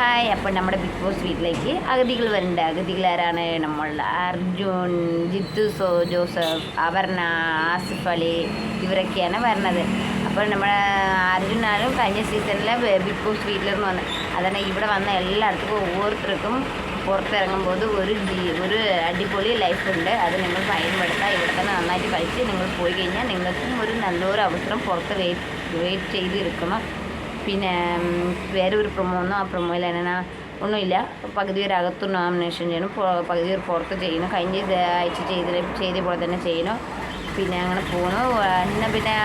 Hi അപ്പോൾ നമ്മുടെ big boss വീട്ടിലേക്ക് അഗതികൾ വരുന്നുണ്ട് അഗതികൾ ആരാണ്? നമ്മളുടെ അർജുൻ ജിത്തു സോ ജോസഫ് അവർണ ആസിഫ് അലി ഇവരൊക്കെയാണ് വരുന്നത് അപ്പോൾ നമ്മുടെ അർജുനാലും കഴിഞ്ഞ സീസണിലെ ബിഗ് ബോസ് വീട്ടിലെന്ന് വന്ന് അതാണ് ഇവിടെ വന്ന എല്ലായിടത്തും ഓരോരുത്തർക്കും പുറത്തിറങ്ങുമ്പോൾ ഒരു ഒരു അടിപൊളി ലൈഫ് ഉണ്ട്. അത് നിങ്ങൾ பயன்படுത്താം ഇവിടെ തന്നെ നന്നായിട്ട് കഴിച്ച് നിങ്ങൾ പോയി കഴിഞ്ഞാൽ നിങ്ങൾക്കും ഒരു നല്ലൊരു അവസരം പുറത്ത് വെയിറ്റ് വെയിറ്റ് ചെയ്തിരിക്കണം. പിന്നെ വേറെ ഒരു പ്രൊമോ ഒന്നും ആ പ്രൊമോയിൽ എന്നാ ഒന്നുമില്ല പകുതി ഒരു അകത്തു നോമിനേഷൻ ചെയ്യണം. പകുതി ഒരു പുറത്ത് ചെയ്യണം കഴിഞ്ഞ ആഴ്ച ചെയ്ത ചെയ്ത പോലെ തന്നെ ചെയ്യണം പിന്നെ അങ്ങനെ പോകുന്നു പിന്നെ പിന്നെ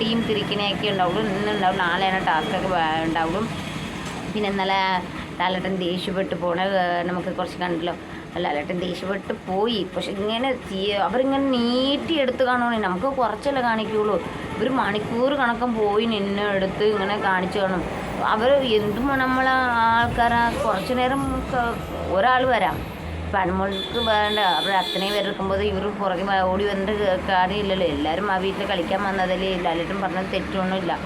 ടീം തിരിക്കണയൊക്കെ ഉണ്ടാവുള്ളൂ. ഇന്നുണ്ടാവും നാളെയാണ് ടാസ്കൊക്കെ ഉണ്ടാവുള്ളൂ. പിന്നെ ഇന്നലെ ലാലട്ടൻ ദേഷ്യപ്പെട്ട് പോണ നമുക്ക് കുറച്ച് കണ്ടല്ലോ. ലാലട്ടൻ ദേഷ്യപ്പെട്ട് പോയി. പക്ഷെ ഇങ്ങനെ അവരിങ്ങനെ നീട്ടി എടുത്ത് കാണുവാണേ നമുക്ക് കുറച്ചല്ലേ കാണിക്കുള്ളൂ. ഒരു മണിക്കൂർ കണക്കം പോയി നിന്നെ എടുത്ത് ഇങ്ങനെ കാണിച്ചു കാണും. അവർ എന്തും നമ്മൾ ആൾക്കാരാ? കുറച്ച് നേരം ഒരാൾ വരാം. അനുമോൾക്ക് വേണ്ട. അവിടെ അത്രയും വരക്കുമ്പോൾ ഇവർ പുറകെ ഓടി വന്നിട്ട് കാര്യമില്ലല്ലോ. എല്ലാവരും ആ വീട്ടിൽ കളിക്കാൻ വന്നതല്ലേ എല്ലാവരും പറഞ്ഞത് തെറ്റൊന്നുമില്ല.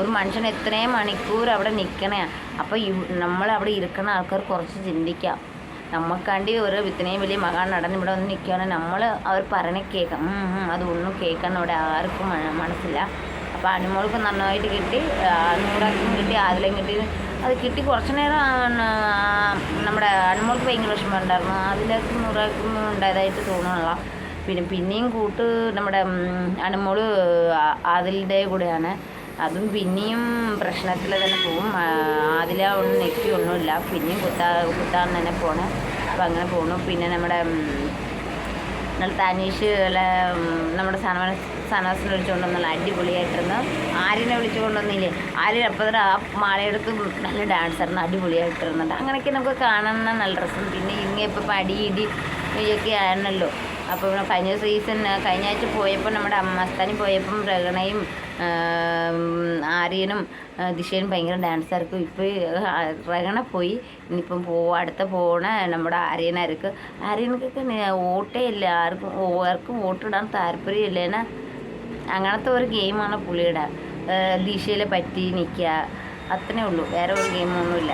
ഒരു മനുഷ്യൻ എത്രയും മണിക്കൂർ അവിടെ നിൽക്കണേ അപ്പോൾ നമ്മൾ അവിടെ ഇരിക്കുന്ന ആൾക്കാർ കുറച്ച് ചിന്തിക്കാം. നമുക്കാണ്ടി ഒരു ഇത്രയും വലിയ മകാൻ നടൻ ഇവിടെ വന്ന് നിൽക്കുകയാണ് നമ്മൾ അവർ പറഞ്ഞ കേൾക്കാം അതൊന്നും കേൾക്കാൻ അവിടെ ആർക്കും മനസ്സില്ല. അപ്പോൾ അനുമോൾക്ക് നന്നായിട്ട് കിട്ടി. നൂറാക്കും കിട്ടി ആദിലും കിട്ടി. അത് കിട്ടി കുറച്ച് നേരം നമ്മുടെ അനുമോൾക്ക് ഭയങ്കര വിഷമം ഉണ്ടായിരുന്നു അതിലേക്ക് നൂറാക്കും ഉണ്ടായതായിട്ട് തോന്നുന്നില്ല പിന്നെ പിന്നെയും കൂട്ട് നമ്മുടെ അനുമോൾ ആദിലിന്റെ കൂടെയാണ്. അതും പിന്നെയും പ്രശ്നത്തിൽ തന്നെ പോവും അതില ഒന്നും നെക്കി ഒന്നുമില്ല. പിന്നെയും കുത്താ കുത്താൻ തന്നെ പോണേ. അപ്പം അങ്ങനെ പോണു. പിന്നെ നമ്മുടെ നമ്മൾ ഇന്നലെ തനീഷ് അല്ല ഉം, നമ്മുടെ സനവ സനവാസിനെ വിളിച്ചുകൊണ്ട് വന്നുള്ള അടിപൊളിയായിട്ടിരുന്നു. ആര്യനെ വിളിച്ചുകൊണ്ട് വന്നില്ലേ? ആര്യൻ അപ്പം തന്നെ ആ മാളയെടുത്ത് നല്ല ഡാൻസ് ആയിരുന്നു അടിപൊളിയായിട്ടിരുന്നുണ്ട് അങ്ങനെയൊക്കെ നമുക്ക് കാണുന്ന നല്ല രസം പിന്നെ ഇങ്ങനെ ഇപ്പം അടി ഇടി ഇതൊക്കെ ആണല്ലോ അപ്പോൾ കഴിഞ്ഞ സീസൺ കഴിഞ്ഞ ആഴ്ച പോയപ്പോൾ നമ്മുടെ അമ്മസ്ഥാനി പോയപ്പം പ്രകടനയും ആര്യനും ദിശയും ഭയങ്കര ഡാൻസായിരിക്കും ഇപ്പോൾ രഗണ പോയി. ഇനിയിപ്പം പോവാ അടുത്ത പോണ നമ്മുടെ ആര്യനായിരിക്കും. ആര്യനക്കൊക്കെ ഓട്ടേ ഇല്ല. ആർക്കും ആർക്കും വോട്ടിടാൻ താല്പര്യം ഇല്ലേന അങ്ങനത്തെ ഒരു ഗെയിമാണ് പുള്ളിയുടെ. ദിശയിൽ പറ്റി നിൽക്കുക. അത്രേ ഉള്ളൂ. വേറെ ഒരു ഗെയിമൊന്നുമില്ല